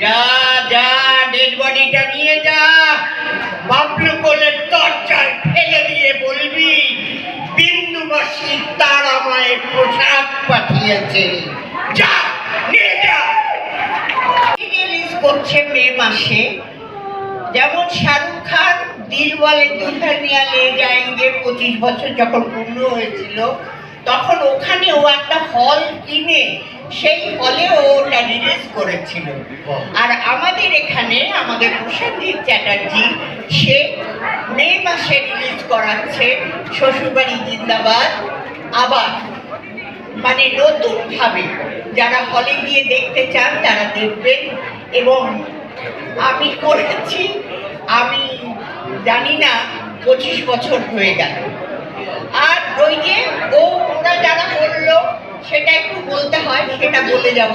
যা যা ডেড বডিটা নিয়ে যা। বাবলু কোলের দরজায় ফেলে দিয়ে বলবি, বিন্দুবাসী তার আমায় পোশাক পাঠিয়েছে। যা, নিয়ে যা। করছে মে মাসে। যেমন শাহরুখ খান দিলওয়ালে দুলহানিয়া লে যাएंगे পঁচিশ বছর যখন পূর্ণ হয়েছিল তখন ওখানে ও একটা হল কিনে সেই হলে ওটা রিলিজ করেছিল। আর আমাদের এখানে আমাদের প্রসেনজিৎ চ্যাটার্জি, সে মে মাসে রিলিজ করাচ্ছে শ্বশুরবাড়ি জিন্দাবাদ। আবার মানে নতুনভাবে যারা হলে গিয়ে দেখতে চান তারা দেখবেন এবং আমি করেছি। আমি জানি না পঁচিশ বছর হয়ে গেল। আর যে ও ওরা যারা বলল সেটা একটু বলতে হয়, সেটা বলে যাব।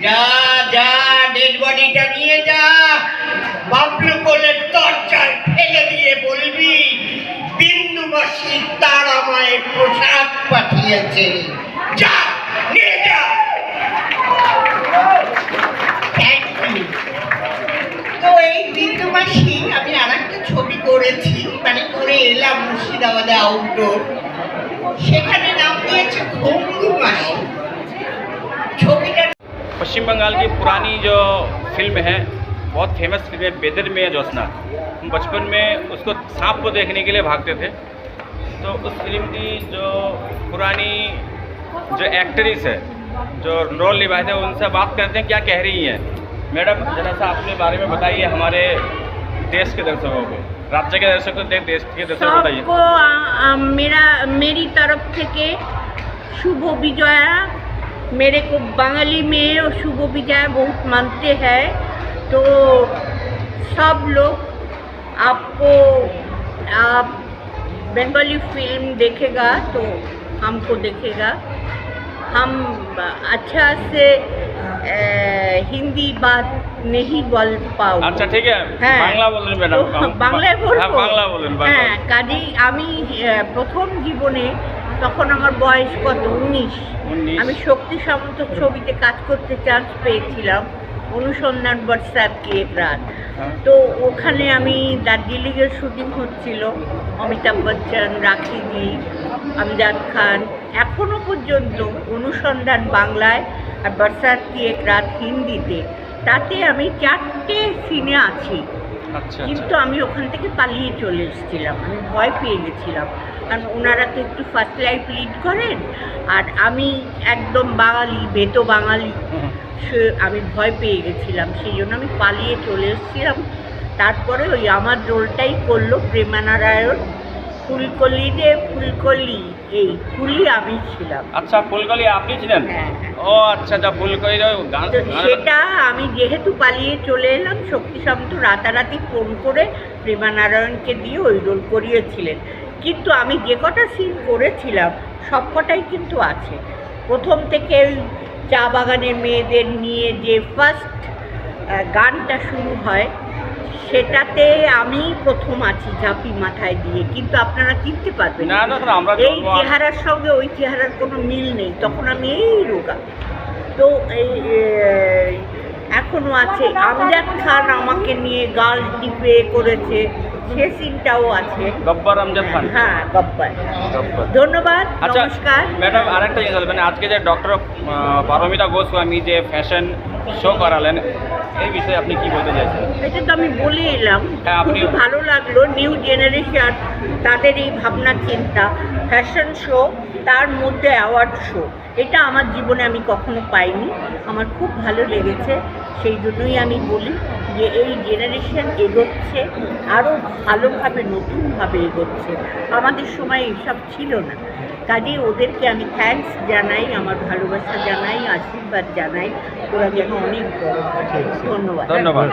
যা যা ডেড বডিটা নিয়ে যা। বাবলু কোলের দরজায় ফেলে দিয়ে বলবি, বিন্দুবাসী তার আমায় প্রসাদ পাঠিয়েছে। যা করেছি মানে করে এলাম মুর্শিদাবাদে আউটডোর সেখানে নাম দিয়েছে ঘুমরু মাসি ছবিটা पश्चिम बंगाल की पुरानी जो फिल्म है बहुत फेमस फिल्म है बेदर में जोशना हम बचपन में उसको सांप को देखने के लिए भागते थे तो उस फिल्म की जो पुरानी जो एक्ट्रेस है जो रोल निभाए थे उनसे बात करते हैं क्या कह रही हैं मैडम जरा सा अपने बारे में बताइए हमारे देश के दर्शकों को। राज्य के दर्शकों को दे- देश के दर्शकों को बताइए। सबको मेरा, मेरी तरफ़ থেকে शुभ विजया मेरे को बंगाली में और शुभ विजय बहुत मानते हैं। तो सब लोग आपको, आप बंगाली फ़िल्म देखेगा तो हमको देखेगा। हम अच्छा से হিন্দি বা নেহি বল পাও। আচ্ছা ঠিক আছে। হ্যাঁ। বাংলা বলেন ম্যাডাম। বাংলায় বলব? হ্যাঁ, বাংলা বলেন হ্যাঁ কাজী আমি প্রথম জীবনে তখন আমার বয়স কত? উনিশ। আমি শক্তি সামন্ত ছবিতে কাজ করতে চান্স পেয়েছিলাম অনুসন্ধান বর্ষার কে প্রাণ হ্যাঁ। তো ওখানে আমি দার্জিলিংয়ের শুটিং হচ্ছিল অমিতাভ বচ্চন রাখিদি আমজাদ খান। এখনও পর্যন্ত অনুসন্ধান বাংলায় আর বরসাত কি এক রাত হিন্দিতে তাতে আমি চারটে সিনে আছি। আচ্ছা আচ্ছা। কিন্তু আমি ওখান থেকে পালিয়ে চলে এসেছিলাম আমি ভয় পেয়ে গেছিলাম। কারণ ওনারা তো একটু ফার্স্ট লাইফ লিড করেন আর আমি একদম বাঙালি বেতো বাঙালি। সে আমি ভয় পেয়ে গেছিলাম সেই জন্য আমি পালিয়ে চলে এসেছিলাম। তারপরে ওই আমার রোলটাই করল প্রেমানারায়ণ। ফুলকলি রে ফুলকলি। এই ফুলি আমি ছিলাম। আচ্ছা ফুলকলি আপনি ছিলেন? হ্যাঁ, হ্যাঁ। ও আচ্ছা আচ্ছা ফুলকলি গান সেটা আমি যেহেতু পালিয়ে চলে এলাম শক্তি সামন্ত রাতারাতি ফোন করে প্রেমানারায়ণকে দিয়ে ওই রোল করিয়েছিলেন। কিন্তু আমি যে কটা সিন করেছিলাম সব কটাই কিন্তু আছে। প্রথম থেকে ওই চা বাগানের মেয়েদের নিয়ে যে ফার্স্ট গানটা শুরু হয় সেটাতে আমি প্রথম আছি ঝাঁপি মাথায় দিয়ে। কিন্তু আপনারা চিনতে পারবেন না না না, আমরা এই চেহারার সঙ্গে ওই চেহারার কোনো মিল নেই। তখন আমি এই রোগা। তো এই এখনও এখনও আছে। আমজাদ খান আমাকে নিয়ে গাল টিপে করেছে। সে সিনটাও আছে। গব্বর আমজাদ খান। হ্যাঁ গব্বর। ধন্যবাদ আচ্ছা নমস্কার। ম্যাডাম আরেকটা জিনিস বলবেন আজকে যে ডক্টর পারমিতা গোস্বামী যে ফ্যাশন শো করালেন এই বিষয়ে আপনি কি বলতে চাইছেন? এটা তো আমি বলে এলাম হ্যাঁ, খুবই ভালো লাগল নিউ জেনারেশন তাদের এই ভাবনা চিন্তা ফ্যাশন শো তার মধ্যে অ্যাওয়ার্ড শো এটা আমার জীবনে আমি কখনো পাইনি। আমার খুব ভালো লেগেছে। সেই জন্যই আমি বলি যে এই জেনারেশন এগোচ্ছে আরও ভালোভাবে নতুনভাবে এগোচ্ছে। আমাদের সময় এইসব ছিল না। কাজেই ওদেরকে আমি থ্যাঙ্কস জানাই আমার ভালোবাসা জানাই আশীর্বাদ জানাই। ওরা যেন অনেক বড় ধন্যবাদ। ধন্যবাদ।